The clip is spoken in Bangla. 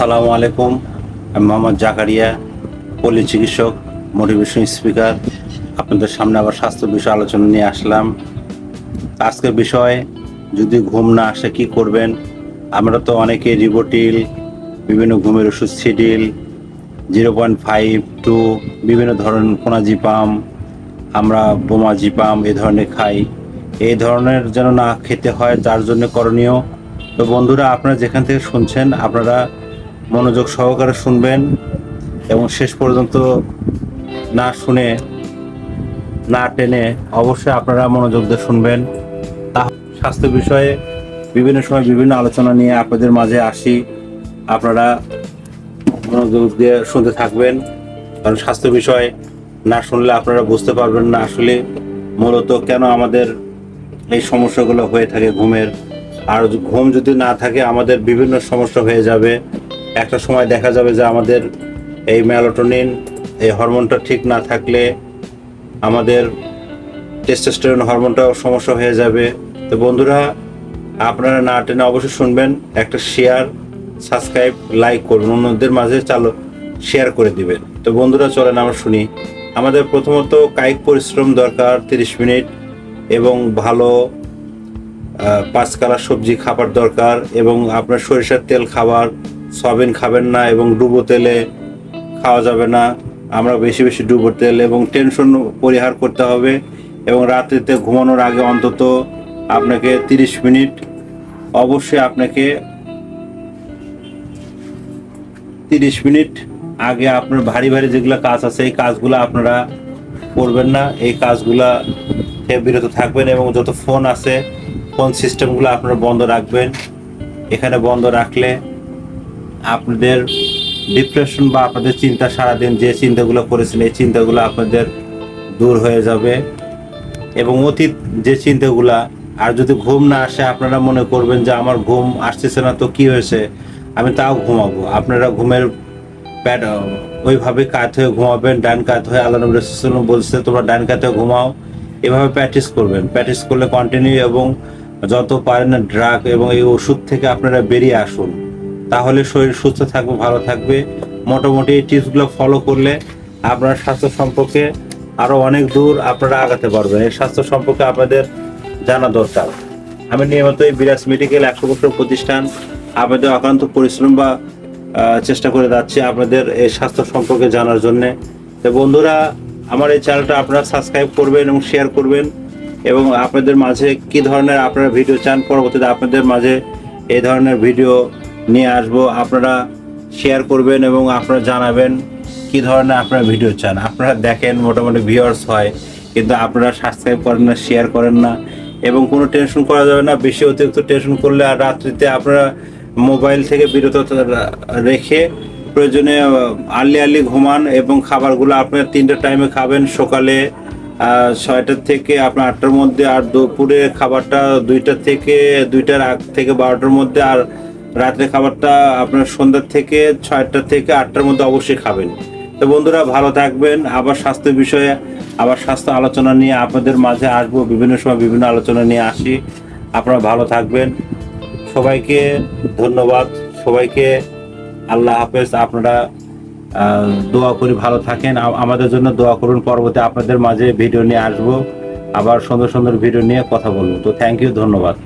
আসসালামু আলাইকুম। আমি মোহাম্মদ জাকারিয়া, পল্লী চিকিৎসক মোটিভেশন স্পিকার আপনাদের সামনে আবার স্বাস্থ্য বিষয় আলোচনা নিয়ে আসলাম। আজকের বিষয়, যদি ঘুম না আসে কি করবেন? আমরা তো অনেকে রিবোটিল বিভিন্ন ঘুমের ওষুধ সিডিল জিরো পয়েন্ট ফাইভ টু বিভিন্ন ধরনের কোনাজিপাম আমরা বোমাজিপাম এ ধরনের খাই। এই ধরনের যেন না খেতে হয়, যার জন্য করণীয়। তো বন্ধুরা, আপনারা যেখান থেকে শুনছেন, আপনারা মনোযোগ সহকারে শুনবেন এবং শেষ পর্যন্ত না শুনে, না টেনে অবশ্যই আপনারা মনোযোগ দিয়ে শুনবেন। তা স্বাস্থ্য বিষয়ে বিভিন্ন সময় বিভিন্ন আলোচনা নিয়ে আপনাদের মাঝে আসি। আপনারা মনোযোগ দিয়ে শুনতে থাকবেন। কারণ স্বাস্থ্য বিষয় না শুনলে আপনারা বুঝতে পারবেন না আসলে মূলত কেন আমাদের এই সমস্যাগুলো হয়ে থাকে ঘুমের। আর ঘুম যদি না থাকে, আমাদের বিভিন্ন সমস্যা হয়ে যাবে। একটা সময় দেখা যাবে যে আমাদের এই ম্যালোটোনিন এই হরমোনটা ঠিক না থাকলে আমাদের টেস্টোস্টেরন হরমোনটাও সমস্যা হয়ে যাবে। তো বন্ধুরা আপনারা না টেনে অবশ্যই শুনবেন একটা শেয়ার সাবস্ক্রাইব লাইক করুন। অন্যদের মাঝে চালু শেয়ার করে দিবেন। তো বন্ধুরা চলেন আমরা শুনি। আমাদের প্রথমত কায়িক পরিশ্রম দরকার তিরিশ মিনিট এবং ভালো আহ, পাঁচ কালার সবজি খাবার দরকার এবং আপনার সরিষার তেল খাবার সয়াবিন খাবেন না এবং ডুবো তেলে খাওয়া যাবে না। আমরা বেশি বেশি ডুবো তেল এবং টেনশন পরিহার করতে হবে এবং রাত্রিতে ঘুমানোর আগে অন্তত আপনাকে তিরিশ মিনিট অবশ্যই আপনাকে তিরিশ মিনিট আগে আপনার ভারী ভারী যেগুলো কাজ আছে, এই কাজগুলো আপনারা করবেন না। এই কাজগুলা থেকে বিরত থাকবেন এবং যত ফোন আছে, ফোন সিস্টেমগুলো আপনারা বন্ধ রাখবেন। এখানে বন্ধ রাখলে আপনাদের ডিপ্রেশন বা আপনাদের চিন্তা সারাদিন যে চিন্তাগুলো করেছেন, এই চিন্তাগুলো আপনাদের দূর হয়ে যাবে এবং অতীত যে চিন্তাগুলা, আর যদি ঘুম না আসে, আপনারা মনে করবেন যে আমার ঘুম আসতেছে না, তো কি হয়েছে? আমি তাও ঘুমাবো। আপনারা ঘুমের প্যাড ওইভাবে কাত হয়ে ঘুমাবেন, ডান কাত হয়ে আল্লাহ নবী বলছে, তোমরা ডান কাত হয়ে ঘুমাও। এভাবে প্র্যাকটিস করবেন। প্র্যাকটিস করলে কন্টিনিউ এবং যত পারেন ড্রাগ এবং এই ওষুধ থেকে আপনারা বেরিয়ে আসুন। তাহলে শরীর সুস্থ থাকবে, ভালো থাকবে। মোটামুটি এই টিপসগুলো ফলো করলে আপনার স্বাস্থ্য সম্পর্কে আরও অনেক দূর আপনারা আগাতে পারবেন। এই স্বাস্থ্য সম্পর্কে আপনাদের জানা দরকার। আমি নিয়মিত এই বিরাজ মেডিকেল একশো বছর প্রতিষ্ঠান আপনাদের অক্লান্ত পরিশ্রম বা চেষ্টা করে যাচ্ছি আপনাদের এই স্বাস্থ্য সম্পর্কে জানার জন্যে। তো বন্ধুরা, আমার এই চ্যানেলটা আপনারা সাবস্ক্রাইব করবেন এবং শেয়ার করবেন এবং আপনাদের মাঝে কি ধরনের আপনারা ভিডিও চান, পরবর্তীতে আপনাদের মাঝে এই ধরনের ভিডিও নিয়ে আসব। আপনারা শেয়ার করবেন এবং আপনারা জানাবেন কি ধরনের আপনারা ভিডিও চান। আপনারা দেখেন, মোটামুটি ভিউয়ার্স হয়, কিন্তু আপনারা সাবস্ক্রাইব করেন না শেয়ার করেন না এবং কোনো টেনশন করা যাবে না। বেশি অতিরিক্ত টেনশন করলে আর রাত্রিতে আপনারা মোবাইল থেকে বিরত রেখে প্রয়োজনে আর্লি আর্লি ঘুমান এবং খাবারগুলো আপনার তিনটে টাইমে খাবেন। সকালে ছয়টার থেকে আপনার আটটার মধ্যে আর দুপুরে খাবারটা দুইটার থেকে, দুইটার আগ থেকে বারোটার মধ্যে আর রাত্রে খাবারটা আপনার সন্ধ্যার থেকে ছয়টার থেকে আটটার মধ্যে অবশ্যই খাবেন। তো বন্ধুরা, ভালো থাকবেন। আবার স্বাস্থ্য বিষয়ে, আবার স্বাস্থ্য আলোচনা নিয়ে আপনাদের মাঝে আসব। বিভিন্ন সময় বিভিন্ন আলোচনা নিয়ে আসি। আপনারা ভালো থাকবেন। সবাইকে ধন্যবাদ। সবাইকে আল্লাহ হাফেজ। আপনারা দোয়া করি ভালো থাকেন। আমাদের জন্য দোয়া করুন। পরবর্তী আপনাদের মাঝে ভিডিও নিয়ে আসব। আবার সুন্দর সুন্দর ভিডিও নিয়ে কথা বলব। তো থ্যাংক ইউ ধন্যবাদ।